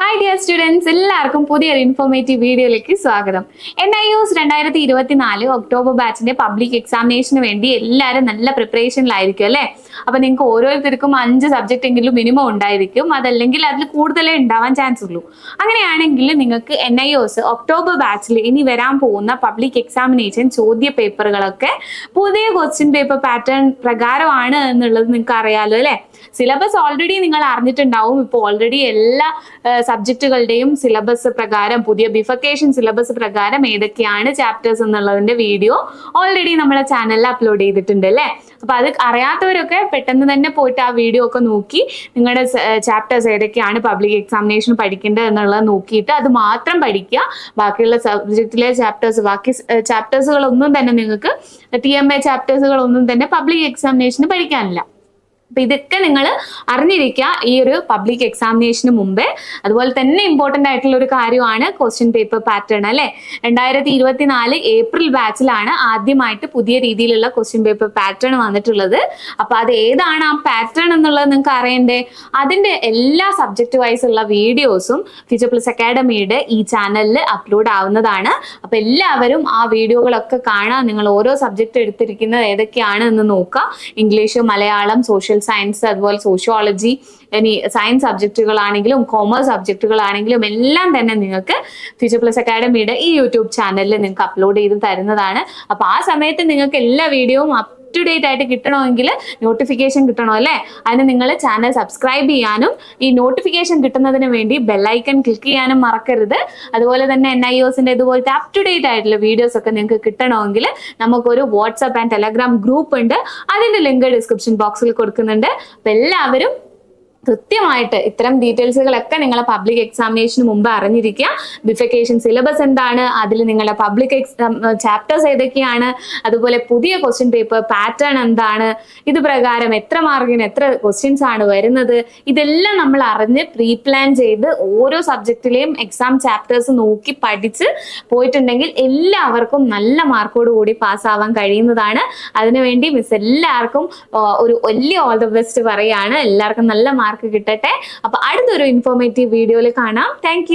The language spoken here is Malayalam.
ഹായ് ഡിയർ സ്റ്റുഡൻസ് എല്ലാവർക്കും പുതിയൊരു ഇൻഫോർമേറ്റീവ് വീഡിയോയിലേക്ക് സ്വാഗതം. എൻ ഐ യുസ് രണ്ടായിരത്തി ഇരുപത്തിനാല് ഒക്ടോബർ ബാച്ചിന്റെ പബ്ലിക് എക്സാമിനേഷന് വേണ്ടി എല്ലാവരും നല്ല പ്രിപ്പറേഷനിലായിരിക്കും അല്ലേ? അപ്പൊ നിങ്ങൾക്ക് ഓരോരുത്തർക്കും അഞ്ച് സബ്ജക്റ്റ് എങ്കിലും മിനിമം ഉണ്ടായിരിക്കും. അതല്ലെങ്കിൽ അതിൽ കൂടുതലേ ഉണ്ടാവാൻ ചാൻസ് ഉള്ളൂ. അങ്ങനെയാണെങ്കിൽ നിങ്ങൾക്ക് എൻ ഐ ഒസ് ഒക്ടോബർ ബാച്ചിൽ ഇനി വരാൻ പോകുന്ന പബ്ലിക് എക്സാമിനേഷൻ ചോദ്യ പേപ്പറുകളൊക്കെ പുതിയ ക്വസ്റ്റ്യൻ പേപ്പർ പാറ്റേൺ പ്രകാരമാണ് എന്നുള്ളത് നിങ്ങൾക്ക് അറിയാലോ അല്ലെ? സിലബസ് ഓൾറെഡി നിങ്ങൾ അറിഞ്ഞിട്ടുണ്ടാവും. ഇപ്പോൾ ഓൾറെഡി എല്ലാ സബ്ജക്റ്റുകളുടെയും സിലബസ് പ്രകാരം പുതിയ ബിഫക്കേഷൻ സിലബസ് പ്രകാരം ഏതൊക്കെയാണ് ചാപ്റ്റേഴ്സ് എന്നുള്ളതിന്റെ വീഡിയോ ഓൾറെഡി നമ്മുടെ ചാനലിൽ അപ്ലോഡ് ചെയ്തിട്ടുണ്ട് അല്ലേ? അപ്പൊ അത് അറിയാത്തവരൊക്കെ പെട്ടെന്ന് തന്നെ പോയിട്ട് ആ വീഡിയോ ഒക്കെ നോക്കി നിങ്ങളുടെ ചാപ്റ്റേഴ്സ് ഏതൊക്കെയാണ് പബ്ലിക് എക്സാമിനേഷൻ പഠിക്കേണ്ടത് എന്നുള്ളത് നോക്കിയിട്ട് അത് മാത്രം പഠിക്കുക. ബാക്കിയുള്ള സബ്ജക്റ്റിലെ ചാപ്റ്റേഴ്സ് ബാക്കി ചാപ്റ്റേഴ്സുകളൊന്നും തന്നെ നിങ്ങൾക്ക് ടി എം എ ചാപ്റ്റേഴ്സുകളൊന്നും തന്നെ പബ്ലിക് എക്സാമിനേഷന് പഠിക്കാനില്ല. അപ്പൊ ഇതൊക്കെ നിങ്ങൾ അറിഞ്ഞിരിക്കുക ഈ ഒരു പബ്ലിക് എക്സാമിനേഷന് മുമ്പേ. അതുപോലെ തന്നെ ഇമ്പോർട്ടന്റ് ആയിട്ടുള്ള ഒരു കാര്യമാണ് ക്വസ്റ്റ്യൻ പേപ്പർ പാറ്റേൺ അല്ലെ? രണ്ടായിരത്തി ഇരുപത്തിനാല് ഏപ്രിൽ ബാച്ചിലാണ് ആദ്യമായിട്ട് പുതിയ രീതിയിലുള്ള ക്വസ്റ്റ്യൻ പേപ്പർ പാറ്റേൺ വന്നിട്ടുള്ളത്. അപ്പൊ അത് ഏതാണ് ആ പാറ്റേൺ എന്നുള്ളത് നിങ്ങൾക്ക് അറിയണ്ടേ? അതിന്റെ എല്ലാ സബ്ജക്ട് വൈസ് ഉള്ള വീഡിയോസും ഫ്യൂച്ചർ പ്ലസ് അക്കാഡമിയുടെ ഈ ചാനലിൽ അപ്ലോഡ് ആവുന്നതാണ്. അപ്പൊ എല്ലാവരും ആ വീഡിയോകളൊക്കെ കാണാൻ നിങ്ങൾ ഓരോ സബ്ജക്ട് എടുത്തിരിക്കുന്നത് ഏതൊക്കെയാണ് എന്ന് നോക്കുക. ഇംഗ്ലീഷ് മലയാളം സോഷ്യൽ സയൻസ് അതുപോലെ സോഷ്യോളജി ഇനി സയൻസ് സബ്ജക്റ്റുകളാണെങ്കിലും കോമേഴ്സ് സബ്ജക്റ്റുകളാണെങ്കിലും എല്ലാം തന്നെ നിങ്ങൾക്ക് ഫ്യൂച്ചർ പ്ലസ് അക്കാഡമിയുടെ ഈ യൂട്യൂബ് ചാനലിൽ നിങ്ങൾക്ക് അപ്ലോഡ് ചെയ്ത് തരുന്നതാണ്. അപ്പൊ ആ സമയത്ത് നിങ്ങൾക്ക് എല്ലാ വീഡിയോയും ടു ഡേറ്റ് ആയിട്ട് കിട്ടണമെങ്കിൽ നോട്ടിഫിക്കേഷൻ കിട്ടണം അല്ലേ? അതിന് നിങ്ങൾ ചാനൽ സബ്സ്ക്രൈബ് ചെയ്യാനും ഈ നോട്ടിഫിക്കേഷൻ കിട്ടുന്നതിന് വേണ്ടി ബെല്ലൈക്കൺ ക്ലിക്ക് ചെയ്യാനും മറക്കരുത്. അതുപോലെ തന്നെ എൻ ഐ ഒസിന്റെ ഇതുപോലത്തെ അപ് ടു ഡേറ്റ് ആയിട്ടുള്ള വീഡിയോസ് ഒക്കെ നിങ്ങൾക്ക് കിട്ടണമെങ്കിൽ നമുക്കൊരു വാട്സ്ആപ്പ് ആൻഡ് ടെലഗ്രാം ഗ്രൂപ്പ് ഉണ്ട്. അതിന്റെ ലിങ്ക് ഡിസ്ക്രിപ്ഷൻ ബോക്സിൽ കൊടുക്കുന്നുണ്ട്. അപ്പൊ എല്ലാവരും കൃത്യമായിട്ട് ഇത്തരം ഡീറ്റെയിൽസുകളൊക്കെ നിങ്ങളെ പബ്ലിക് എക്സാമിനേഷന് മുമ്പ് അറിഞ്ഞിരിക്കുക. ബിഫിക്കേഷൻ സിലബസ് എന്താണ്? അതിൽ നിങ്ങളുടെ പബ്ലിക് എക്സാം ചാപ്റ്റേഴ്സ് ഏതൊക്കെയാണ്? അതുപോലെ പുതിയ ക്വസ്റ്റ്യൻ പേപ്പർ പാറ്റേൺ എന്താണ്? ഇത് പ്രകാരം എത്ര മാർക്കിന് എത്ര ക്വസ്റ്റ്യൻസ് ആണ് വരുന്നത്? ഇതെല്ലാം നമ്മൾ അറിഞ്ഞ് പ്രീ പ്ലാൻ ചെയ്ത് ഓരോ സബ്ജക്റ്റിലെയും എക്സാം ചാപ്റ്റേഴ്സ് നോക്കി പഠിച്ച് പോയിട്ടുണ്ടെങ്കിൽ എല്ലാവർക്കും നല്ല മാർക്കോട് കൂടി പാസ്സാവാൻ കഴിയുന്നതാണ്. അതിനുവേണ്ടി മിസ് എല്ലാവർക്കും ഒരു വലിയ ഓൾ ദ ബെസ്റ്റ് പറയാണ് എല്ലാവർക്കും നല്ല മാർക്ക് കിട്ടട്ടെ. അപ്പൊ അടുത്തൊരു ഇൻഫോർമേറ്റീവ് വീഡിയോയിൽ കാണാം. താങ്ക്